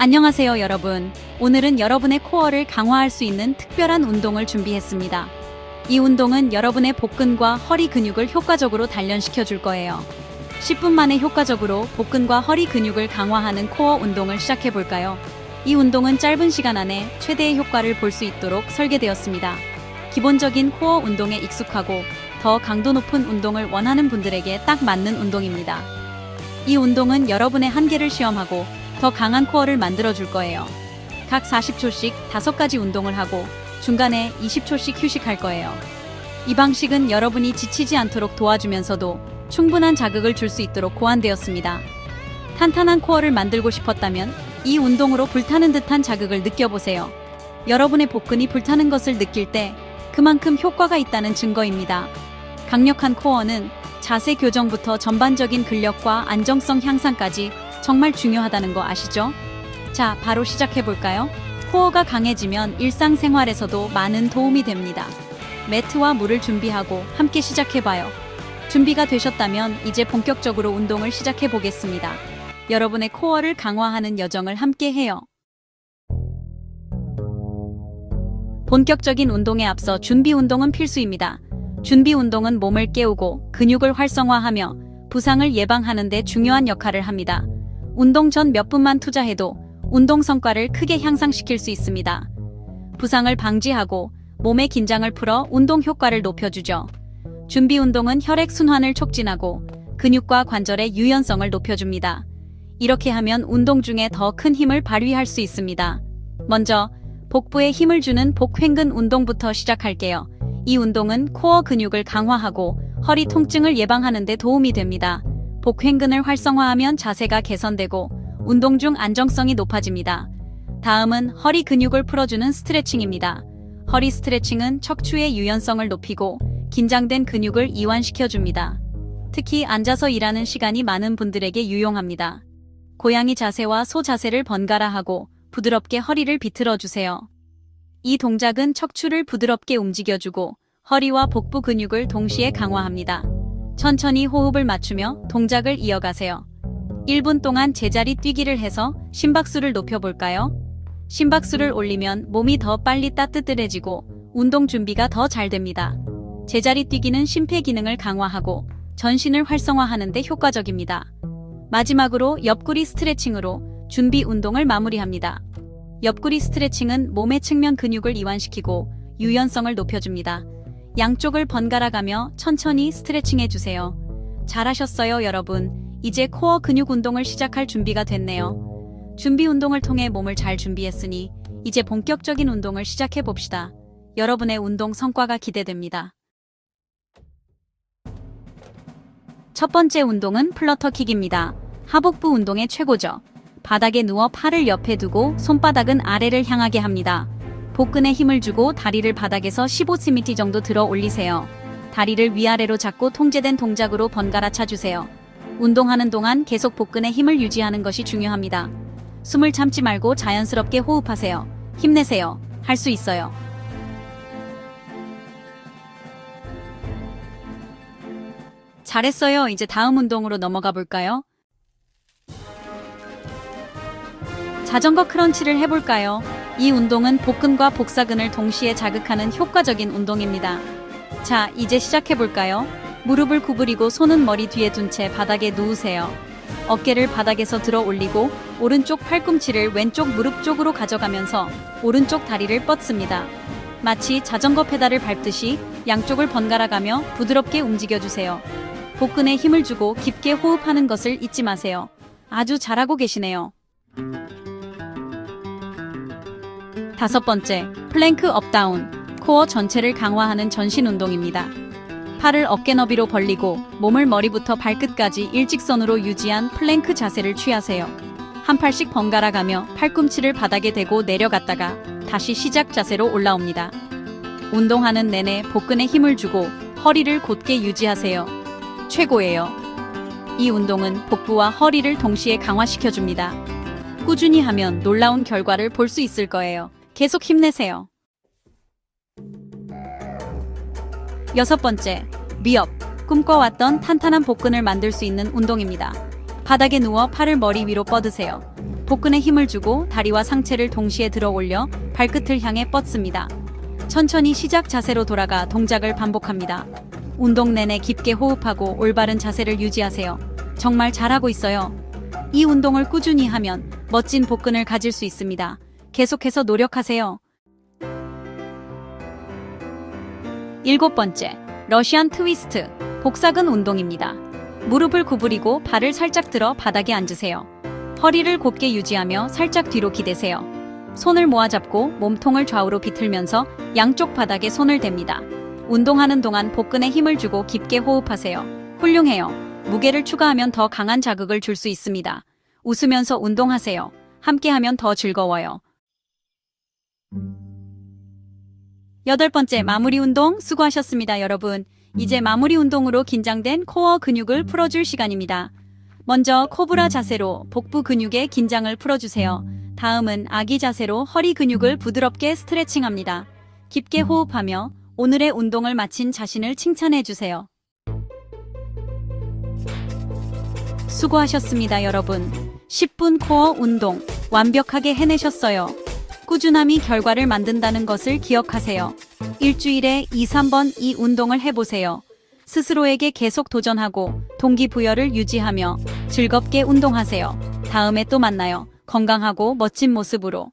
안녕하세요, 여러분. 오늘은 여러분의 코어를 강화할 수 있는 특별한 운동을 준비했습니다. 이 운동은 여러분의 복근과 허리 근육을 효과적으로 단련시켜 줄 거예요. 10분 만에 효과적으로 복근과 허리 근육을 강화하는 코어 운동을 시작해 볼까요? 이 운동은 짧은 시간 안에 최대의 효과를 볼 수 있도록 설계되었습니다. 기본적인 코어 운동에 익숙하고 더 강도 높은 운동을 원하는 분들에게 딱 맞는 운동입니다. 이 운동은 여러분의 한계를 시험하고 더 강한 코어를 만들어 줄 거예요. 각 40초씩 5가지 운동을 하고 중간에 20초씩 휴식할 거예요. 이 방식은 여러분이 지치지 않도록 도와주면서도 충분한 자극을 줄 수 있도록 고안되었습니다. 탄탄한 코어를 만들고 싶었다면 이 운동으로 불타는 듯한 자극을 느껴보세요. 여러분의 복근이 불타는 것을 느낄 때 그만큼 효과가 있다는 증거입니다. 강력한 코어는 자세 교정부터 전반적인 근력과 안정성 향상까지 정말 중요하다는 거 아시죠? 자, 바로 시작해 볼까요? 코어가 강해지면 일상생활에서도 많은 도움이 됩니다. 매트와 물을 준비하고 함께 시작해 봐요. 준비가 되셨다면 이제 본격적으로 운동을 시작해 보겠습니다. 여러분의 코어를 강화하는 여정을 함께 해요. 본격적인 운동에 앞서 준비 운동은 필수입니다. 준비 운동은 몸을 깨우고 근육을 활성화하며 부상을 예방하는 데 중요한 역할을 합니다. 운동 전 몇 분만 투자해도 운동 성과를 크게 향상시킬 수 있습니다. 부상을 방지하고 몸의 긴장을 풀어 운동 효과를 높여주죠. 준비 운동은 혈액 순환을 촉진하고 근육과 관절의 유연성을 높여줍니다. 이렇게 하면 운동 중에 더 큰 힘을 발휘할 수 있습니다. 먼저 복부에 힘을 주는 복횡근 운동부터 시작할게요. 이 운동은 코어 근육을 강화하고 허리 통증을 예방하는 데 도움이 됩니다. 복횡근을 활성화하면 자세가 개선되고 운동 중 안정성이 높아집니다. 다음은 허리 근육을 풀어주는 스트레칭입니다. 허리 스트레칭은 척추의 유연성을 높이고 긴장된 근육을 이완시켜줍니다. 특히 앉아서 일하는 시간이 많은 분들에게 유용합니다. 고양이 자세와 소 자세를 번갈아 하고 부드럽게 허리를 비틀어 주세요. 이 동작은 척추를 부드럽게 움직여주고 허리와 복부 근육을 동시에 강화합니다. 천천히 호흡을 맞추며 동작을 이어가세요. 1분 동안 제자리 뛰기를 해서 심박수를 높여볼까요? 심박수를 올리면 몸이 더 빨리 따뜻해지고 운동 준비가 더 잘 됩니다. 제자리 뛰기는 심폐 기능을 강화하고 전신을 활성화하는 데 효과적입니다. 마지막으로 옆구리 스트레칭으로 준비 운동을 마무리합니다. 옆구리 스트레칭은 몸의 측면 근육을 이완시키고 유연성을 높여줍니다. 양쪽을 번갈아 가며 천천히 스트레칭 해 주세요. 잘하셨어요, 여러분. 이제 코어 근육 운동을 시작할 준비가 됐네요. 준비 운동을 통해 몸을 잘 준비했으니 이제 본격적인 운동을 시작해 봅시다. 여러분의 운동 성과가 기대됩니다. 첫 번째 운동은 플러터 킥입니다. 하복부 운동의 최고죠. 바닥에 누워 팔을 옆에 두고 손바닥은 아래를 향하게 합니다. 복근에 힘을 주고 다리를 바닥에서 15cm 정도 들어 올리세요. 다리를 위아래로 잡고 통제된 동작으로 번갈아 차주세요. 운동하는 동안 계속 복근에 힘을 유지하는 것이 중요합니다. 숨을 참지 말고 자연스럽게 호흡하세요. 힘내세요. 할 수 있어요. 잘했어요. 이제 다음 운동으로 넘어가 볼까요? 자전거 크런치를 해볼까요? 이 운동은 복근과 복사근을 동시에 자극하는 효과적인 운동입니다. 자, 이제 시작해볼까요? 무릎을 구부리고 손은 머리 뒤에 둔 채 바닥에 누우세요. 어깨를 바닥에서 들어 올리고 오른쪽 팔꿈치를 왼쪽 무릎 쪽으로 가져가면서 오른쪽 다리를 뻗습니다. 마치 자전거 페달을 밟듯이 양쪽을 번갈아 가며 부드럽게 움직여주세요. 복근에 힘을 주고 깊게 호흡하는 것을 잊지 마세요. 아주 잘하고 계시네요. 다섯 번째, 플랭크 업다운. 코어 전체를 강화하는 전신 운동입니다. 팔을 어깨 너비로 벌리고 몸을 머리부터 발끝까지 일직선으로 유지한 플랭크 자세를 취하세요. 한 팔씩 번갈아 가며 팔꿈치를 바닥에 대고 내려갔다가 다시 시작 자세로 올라옵니다. 운동하는 내내 복근에 힘을 주고 허리를 곧게 유지하세요. 최고예요. 이 운동은 복부와 허리를 동시에 강화시켜줍니다. 꾸준히 하면 놀라운 결과를 볼 수 있을 거예요. 계속 힘내세요. 여섯 번째, 미업. 꿈꿔왔던 탄탄한 복근을 만들 수 있는 운동입니다. 바닥에 누워 팔을 머리 위로 뻗으세요. 복근에 힘을 주고 다리와 상체를 동시에 들어 올려 발끝을 향해 뻗습니다. 천천히 시작 자세로 돌아가 동작을 반복합니다. 운동 내내 깊게 호흡하고 올바른 자세를 유지하세요. 정말 잘하고 있어요. 이 운동을 꾸준히 하면 멋진 복근을 가질 수 있습니다. 계속해서 노력하세요. 일곱 번째, 러시안 트위스트, 복사근 운동입니다. 무릎을 구부리고 발을 살짝 들어 바닥에 앉으세요. 허리를 곧게 유지하며 살짝 뒤로 기대세요. 손을 모아 잡고 몸통을 좌우로 비틀면서 양쪽 바닥에 손을 댑니다. 운동하는 동안 복근에 힘을 주고 깊게 호흡하세요. 훌륭해요. 무게를 추가하면 더 강한 자극을 줄 수 있습니다. 웃으면서 운동하세요. 함께하면 더 즐거워요. 여덟 번째 마무리 운동 수고하셨습니다, 여러분. 이제 마무리 운동으로 긴장된 코어 근육을 풀어줄 시간입니다. 먼저 코브라 자세로 복부 근육의 긴장을 풀어주세요. 다음은 아기 자세로 허리 근육을 부드럽게 스트레칭합니다. 깊게 호흡하며 오늘의 운동을 마친 자신을 칭찬해주세요. 수고하셨습니다, 여러분. 10분 코어 운동 완벽하게 해내셨어요. 꾸준함이 결과를 만든다는 것을 기억하세요. 일주일에 2, 3번 이 운동을 해보세요. 스스로에게 계속 도전하고 동기부여를 유지하며 즐겁게 운동하세요. 다음에 또 만나요. 건강하고 멋진 모습으로.